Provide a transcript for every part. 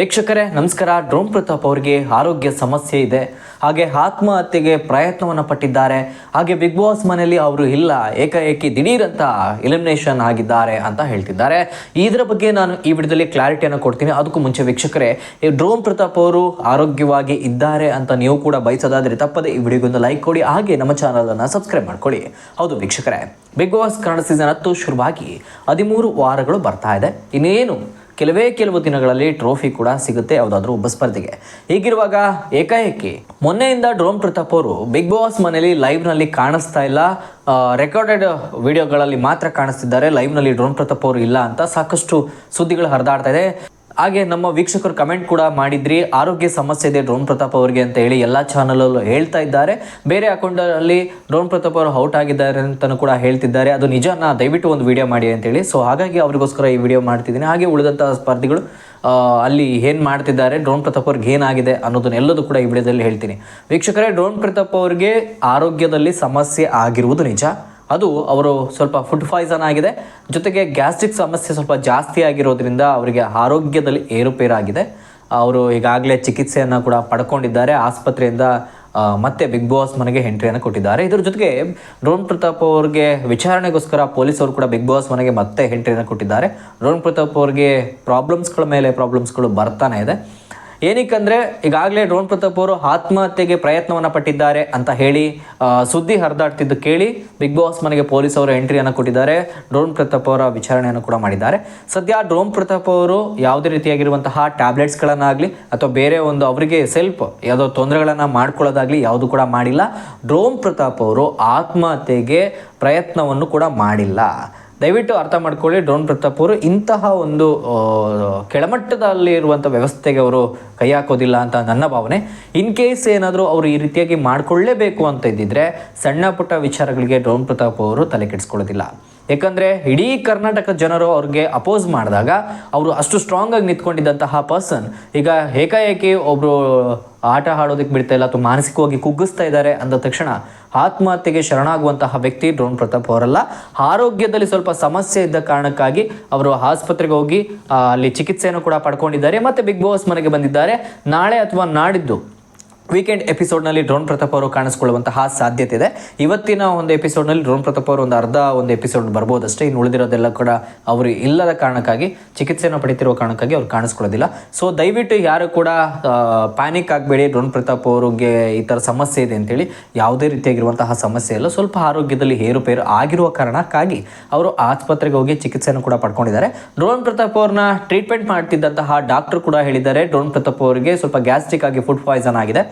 ವೀಕ್ಷಕರೇ, ನಮಸ್ಕಾರ. ಡ್ರೋನ್ ಪ್ರತಾಪ್ ಅವರಿಗೆ ಆರೋಗ್ಯ ಸಮಸ್ಯೆ ಇದೆ. ಹಾಗೆ ಆತ್ಮಹತ್ಯೆಗೆ ಪ್ರಯತ್ನವನ್ನು ಪಟ್ಟಿದ್ದಾರೆ. ಹಾಗೆ ಬಿಗ್ ಬಾಸ್ ಮನೆಯಲ್ಲಿ ಅವರು ಇಲ್ಲ. ಏಕಾಏಕಿ ದಿಢೀರಂತ ಎಲಿಮಿನೇಷನ್ ಆಗಿದ್ದಾರೆ ಅಂತ ಹೇಳ್ತಿದ್ದಾರೆ. ಇದರ ಬಗ್ಗೆ ನಾನು ಈ ವಿಡಿಯೋದಲ್ಲಿ ಕ್ಲಾರಿಟಿಯನ್ನು ಕೊಡ್ತೀನಿ. ಅದಕ್ಕೂ ಮುಂಚೆ ವೀಕ್ಷಕರೇ, ಈ ಡ್ರೋನ್ ಪ್ರತಾಪ್ ಅವರು ಆರೋಗ್ಯವಾಗಿ ಇದ್ದಾರೆ ಅಂತ ನೀವು ಕೂಡ ಬಯಸೋದಾದರೆ ತಪ್ಪದೆ ಈ ವಿಡಿಯೋಗೊಂದು ಲೈಕ್ ಕೊಡಿ. ಹಾಗೆ ನಮ್ಮ ಚಾನಲನ್ನು ಸಬ್ಸ್ಕ್ರೈಬ್ ಮಾಡ್ಕೊಳ್ಳಿ. ಹೌದು ವೀಕ್ಷಕರೇ ಬಿಗ್ ಬಾಸ್ ಕನ್ನಡ ಸೀಸನ್ ಹತ್ತು ಶುರುವಾಗಿ ಹದಿಮೂರು ವಾರಗಳು ಬರ್ತಾ ಇದೆ. ಇನ್ನೇನು ಕೆಲವೇ ಕೆಲವು ದಿನಗಳಲ್ಲಿ ಟ್ರೋಫಿ ಕೂಡ ಸಿಗುತ್ತೆ ಯಾವುದಾದ್ರೂ ಒಬ್ಬ ಸ್ಪರ್ಧೆಗೆ. ಹೀಗಿರುವಾಗ ಏಕಾಏಕಿ ಮೊನ್ನೆಯಿಂದ ಡ್ರೋನ್ ಪ್ರತಾಪ್ ಅವರು ಬಿಗ್ ಬಾಸ್ ಮನೇಲಿ ಲೈವ್ನಲ್ಲಿ ಕಾಣಿಸ್ತಾ ಇಲ್ಲ. ರೆಕಾರ್ಡೆಡ್ ವಿಡಿಯೋಗಳಲ್ಲಿ ಮಾತ್ರ ಕಾಣಿಸ್ತಿದ್ದಾರೆ. ಲೈವ್ನಲ್ಲಿ ಡ್ರೋನ್ ಪ್ರತಾಪ್ ಅವರು ಇಲ್ಲ ಅಂತ ಸಾಕಷ್ಟು ಸುದ್ದಿಗಳು ಹರಿದಾಡ್ತಾ ಇದೆ. ಹಾಗೆ ನಮ್ಮ ವೀಕ್ಷಕರು ಕಮೆಂಟ್ ಕೂಡ ಮಾಡಿದ್ರಿ. ಆರೋಗ್ಯ ಸಮಸ್ಯೆ ಇದೆ, ಡ್ರೋನ್ ಪ್ರತಾಪ್ ಅವರಿಗೆ ಅಂತ ಹೇಳಿ ಎಲ್ಲ ಚಾನಲಲ್ಲೂ ಹೇಳ್ತಾ ಇದ್ದಾರೆ. ಬೇರೆ ಅಕೌಂಟಲ್ಲಿ ಡ್ರೋನ್ ಪ್ರತಾಪ್ ಅವರು ಔಟ್ ಆಗಿದ್ದಾರೆ ಅಂತಲೂ ಕೂಡ ಹೇಳ್ತಿದ್ದಾರೆ. ಅದು ನಿಜನಾ, ದಯವಿಟ್ಟು ಒಂದು ವಿಡಿಯೋ ಮಾಡಿ ಅಂತೇಳಿ ಸೊ ಹಾಗಾಗಿ ಅವರಿಗೋಸ್ಕರ ಈ ವಿಡಿಯೋ ಮಾಡ್ತಿದ್ದೀನಿ. ಹಾಗೆ ಉಳಿದಂಥ ಸ್ಪರ್ಧಿಗಳು ಅಲ್ಲಿ ಏನು ಮಾಡ್ತಿದ್ದಾರೆ, ಡ್ರೋನ್ ಪ್ರತಾಪ್ ಅವ್ರಿಗೆ ಏನಾಗಿದೆ ಅನ್ನೋದನ್ನೆಲ್ಲದೂ ಕೂಡ ಈ ವಿಡಿಯೋದಲ್ಲಿ ಹೇಳ್ತೀನಿ. ವೀಕ್ಷಕರೇ, ಡ್ರೋನ್ ಪ್ರತಾಪ್ ಅವರಿಗೆ ಆರೋಗ್ಯದಲ್ಲಿ ಸಮಸ್ಯೆ ಆಗಿರುವುದು ನಿಜ. ಅದು ಅವರು ಸ್ವಲ್ಪ ಫುಡ್ ಪಾಯ್ಸನ್ ಆಗಿದೆ. ಜೊತೆಗೆ ಗ್ಯಾಸ್ಟ್ರಿಕ್ ಸಮಸ್ಯೆ ಸ್ವಲ್ಪ ಜಾಸ್ತಿ ಆಗಿರೋದ್ರಿಂದ ಅವರಿಗೆ ಆರೋಗ್ಯದಲ್ಲಿ ಏರುಪೇರಾಗಿದೆ. ಅವರು ಈಗಾಗಲೇ ಚಿಕಿತ್ಸೆಯನ್ನು ಕೂಡ ಪಡ್ಕೊಂಡಿದ್ದಾರೆ. ಆಸ್ಪತ್ರೆಯಿಂದ ಮತ್ತೆ ಬಿಗ್ ಬಾಸ್ ಮನೆಗೆ ಎಂಟ್ರಿಯನ್ನು ಕೊಟ್ಟಿದ್ದಾರೆ. ಇದರ ಜೊತೆಗೆ ರೋಹನ್ ಪ್ರತಾಪ್ ಅವ್ರಿಗೆ ವಿಚಾರಣೆಗೋಸ್ಕರ ಪೊಲೀಸರು ಕೂಡ ಬಿಗ್ ಬಾಸ್ ಮನೆಗೆ ಮತ್ತೆ ಎಂಟ್ರಿಯನ್ನು ಕೊಟ್ಟಿದ್ದಾರೆ. ರೋಹನ್ ಪ್ರತಾಪ್ ಅವ್ರಿಗೆ ಪ್ರಾಬ್ಲಮ್ಸ್ಗಳ ಮೇಲೆ ಪ್ರಾಬ್ಲಮ್ಸ್ಗಳು ಬರ್ತಾನೆ ಇದೆ. ಏನಕ್ಕಂದ್ರೆ ಈಗಾಗಲೇ ಡ್ರೋನ್ ಪ್ರತಾಪ್ ಅವರು ಆತ್ಮಹತ್ಯೆಗೆ ಪ್ರಯತ್ನವನ್ನು ಪಟ್ಟಿದ್ದಾರೆ ಅಂತ ಹೇಳಿ ಸುದ್ದಿ ಹರಿದಾಡ್ತಿದ್ದು ಕೇಳಿ ಬಿಗ್ ಬಾಸ್ ಮನೆಗೆ ಪೊಲೀಸ್ ಅವರು ಎಂಟ್ರಿಯನ್ನು ಕೊಟ್ಟಿದ್ದಾರೆ. ಡ್ರೋನ್ ಪ್ರತಾಪ್ ಅವರ ವಿಚಾರಣೆಯನ್ನು ಕೂಡ ಮಾಡಿದ್ದಾರೆ. ಸದ್ಯ ಡ್ರೋನ್ ಪ್ರತಾಪ್ ಅವರು ಯಾವುದೇ ರೀತಿಯಾಗಿರುವಂತಹ ಟ್ಯಾಬ್ಲೆಟ್ಸ್ಗಳನ್ನಾಗಲಿ ಅಥವಾ ಬೇರೆ ಒಂದು ಅವರಿಗೆ ಸೆಲ್ಫ್ ಯಾವುದೋ ತೊಂದರೆಗಳನ್ನು ಮಾಡ್ಕೊಳ್ಳೋದಾಗಲಿ ಯಾವುದು ಕೂಡ ಮಾಡಿಲ್ಲ. ಡ್ರೋನ್ ಪ್ರತಾಪ್ ಅವರು ಆತ್ಮಹತ್ಯೆಗೆ ಪ್ರಯತ್ನವನ್ನು ಕೂಡ ಮಾಡಿಲ್ಲ. ದಯವಿಟ್ಟು ಅರ್ಥ ಮಾಡ್ಕೊಳ್ಳಿ ಡ್ರೋನ್ ಪ್ರತಾಪ್ ಅವರು ಇಂತಹ ಒಂದು ಕೆಳಮಟ್ಟದಲ್ಲಿ ಇರುವಂಥ ವ್ಯವಸ್ಥೆಗೆ ಅವರು ಕೈ ಹಾಕೋದಿಲ್ಲ ಅಂತ ನನ್ನ ಭಾವನೆ. ಇನ್ ಕೇಸ್ ಏನಾದರೂ ಅವರು ಈ ರೀತಿಯಾಗಿ ಮಾಡಿಕೊಳ್ಳೇಬೇಕು ಅಂತ ಇದ್ದಿದ್ರೆ ಸಣ್ಣ ಪುಟ್ಟ ವಿಚಾರಗಳಿಗೆ ಡ್ರೋನ್ ಪ್ರತಾಪ್ ಅವರು ತಲೆ ಕೆಡಿಸ್ಕೊಳ್ಳೋದಿಲ್ಲ. ಯಾಕಂದರೆ ಇಡೀ ಕರ್ನಾಟಕ ಜನರು ಅವ್ರಿಗೆ ಅಪೋಸ್ ಮಾಡಿದಾಗ ಅವರು ಅಷ್ಟು ಸ್ಟ್ರಾಂಗ್ ಆಗಿ ನಿಂತ್ಕೊಂಡಿದ್ದಂತಹ ಪರ್ಸನ್ ಈಗ ಏಕಾಏಕಿ ಒಬ್ಬರು ಆಟ ಆಡೋದಕ್ಕೆ ಬಿಡ್ತಾ ಇಲ್ಲ, ಅಥವಾ ಮಾನಸಿಕವಾಗಿ ಕುಗ್ಗಿಸ್ತಾ ಇದ್ದಾರೆ ಅಂದ ತಕ್ಷಣ ಆತ್ಮಹತ್ಯೆಗೆ ಶರಣಾಗುವಂತಹ ವ್ಯಕ್ತಿ ಡ್ರೋನ್ ಪ್ರತಾಪ್ ಅವರಲ್ಲ. ಆರೋಗ್ಯದಲ್ಲಿ ಸ್ವಲ್ಪ ಸಮಸ್ಯೆ ಇದ್ದ ಕಾರಣಕ್ಕಾಗಿ ಅವರು ಆಸ್ಪತ್ರೆಗೆ ಹೋಗಿ ಅಲ್ಲಿ ಚಿಕಿತ್ಸೆಯನ್ನು ಕೂಡ ಪಡ್ಕೊಂಡಿದ್ದಾರೆ. ಮತ್ತೆ ಬಿಗ್ ಬಾಸ್ ಮನೆಗೆ ಬಂದಿದ್ದಾರೆ. ನಾಳೆ ಅಥವಾ ನಾಡಿದ್ದು ವೀಕೆಂಡ್ ಎಪಿಸೋಡ್ನಲ್ಲಿ ಡ್ರೋನ್ ಪ್ರತಾಪ್ ಅವರು ಕಾಣಿಸ್ಕೊಳ್ಳುವಂತಹ ಸಾಧ್ಯತೆ ಇದೆ. ಇವತ್ತಿನ ಒಂದು ಎಪಿಸೋಡ್ನಲ್ಲಿ ಡ್ರೋನ್ ಪ್ರತಾಪ್ ಅವರು ಒಂದು ಅರ್ಧ ಒಂದು ಎಪಿಸೋಡ್ ಬರ್ಬೋದಷ್ಟೇ. ಇನ್ನು ಉಳಿದಿರೋದೆಲ್ಲ ಕೂಡ ಅವರು ಇಲ್ಲದ ಕಾರಣಕ್ಕಾಗಿ, ಚಿಕಿತ್ಸೆಯನ್ನು ಪಡಿತಿರುವ ಕಾರಣಕ್ಕಾಗಿ ಅವ್ರು ಕಾಣಿಸ್ಕೊಳ್ಳೋದಿಲ್ಲ. ಸೊ ದಯವಿಟ್ಟು ಯಾರು ಕೂಡ ಪ್ಯಾನಿಕ್ ಆಗಬೇಡಿ. ಡ್ರೋನ್ ಪ್ರತಾಪ್ ಅವ್ರಿಗೆ ಈ ಥರ ಸಮಸ್ಯೆ ಇದೆ ಅಂತೇಳಿ ಯಾವುದೇ ರೀತಿಯಾಗಿರುವಂತಹ ಸಮಸ್ಯೆ ಇಲ್ಲ. ಸ್ವಲ್ಪ ಆರೋಗ್ಯದಲ್ಲಿ ಏರುಪೇರು ಆಗಿರುವ ಕಾರಣಕ್ಕಾಗಿ ಅವರು ಆಸ್ಪತ್ರೆಗೆ ಹೋಗಿ ಚಿಕಿತ್ಸೆಯನ್ನು ಕೂಡ ಪಡ್ಕೊಂಡಿದ್ದಾರೆ. ಡ್ರೋನ್ ಪ್ರತಾಪ್ ಅವ್ರನ್ನ ಟ್ರೀಟ್ಮೆಂಟ್ ಮಾಡ್ತಿದ್ದಂತಹ ಡಾಕ್ಟರ್ ಕೂಡ ಹೇಳಿದ್ದಾರೆ. ಡ್ರೋನ್ ಪ್ರತಾಪ್ ಅವರಿಗೆ ಸ್ವಲ್ಪ ಗ್ಯಾಸ್ಟ್ರಿಕ್ ಆಗಿ ಫುಡ್ ಪಾಯ್ಸನ್ ಆಗಿದೆ.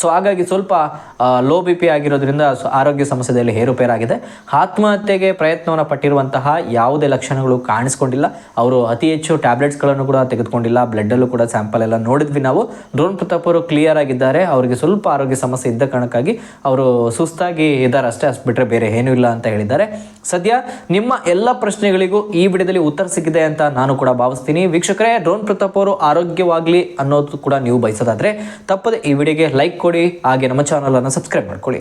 ಸೊ ಹಾಗಾಗಿ ಸ್ವಲ್ಪ ಲೋ ಬಿ ಪಿ ಆಗಿರೋದ್ರಿಂದ ಆರೋಗ್ಯ ಸಮಸ್ಯೆಯಲ್ಲಿ ಏರುಪೇರಾಗಿದೆ ಆತ್ಮಹತ್ಯೆಗೆ ಪ್ರಯತ್ನವನ್ನು ಪಟ್ಟಿರುವಂತಹ ಯಾವುದೇ ಲಕ್ಷಣಗಳು ಕಾಣಿಸ್ಕೊಂಡಿಲ್ಲ. ಅವರು ಅತಿ ಹೆಚ್ಚು ಟ್ಯಾಬ್ಲೆಟ್ಸ್ಗಳನ್ನು ಕೂಡ ತೆಗೆದುಕೊಂಡಿಲ್ಲ. ಬ್ಲಡ್ಡಲ್ಲೂ ಕೂಡ ಸ್ಯಾಂಪಲ್ ಎಲ್ಲ ನೋಡಿದ್ವಿ ನಾವು. ಡ್ರೋನ್ ಪ್ರತಾಪ್ ಅವರು ಕ್ಲಿಯರ್ ಆಗಿದ್ದಾರೆ. ಅವರಿಗೆ ಸ್ವಲ್ಪ ಆರೋಗ್ಯ ಸಮಸ್ಯೆ ಇದ್ದ ಕಾರಣಕ್ಕಾಗಿ ಅವರು ಸುಸ್ತಾಗಿ ಇದ್ದಾರೆ ಅಷ್ಟೇ. ಅಷ್ಟು ಬಿಟ್ಟರೆ ಬೇರೆ ಏನೂ ಇಲ್ಲ ಅಂತ ಹೇಳಿದ್ದಾರೆ. ಸದ್ಯ ನಿಮ್ಮ ಎಲ್ಲ ಪ್ರಶ್ನೆಗಳಿಗೂ ಈ ವಿಡಿಯೋದಲ್ಲಿ ಉತ್ತರ ಸಿಕ್ಕಿದೆ ಅಂತ ನಾನು ಕೂಡ ಭಾವಿಸ್ತೀನಿ. ವೀಕ್ಷಕರೇ ಡ್ರೋನ್ ಪ್ರತಾಪ್ ಅವರು ಆರೋಗ್ಯವಾಗಲಿ ಅನ್ನೋದು ಕೂಡ ನೀವು ಬಯಸೋದಾದರೆ ತಪ್ಪದೆ ಈ ವಿಡಿಯೋಗೆ ಲೈಕ್ ಕೊಡಿ ಹಾಗೆ ನಮ್ಮ ಚಾನಲನ್ನು ಸಬ್ಸ್ಕ್ರೈಬ್ ಮಾಡ್ಕೊಳ್ಳಿ.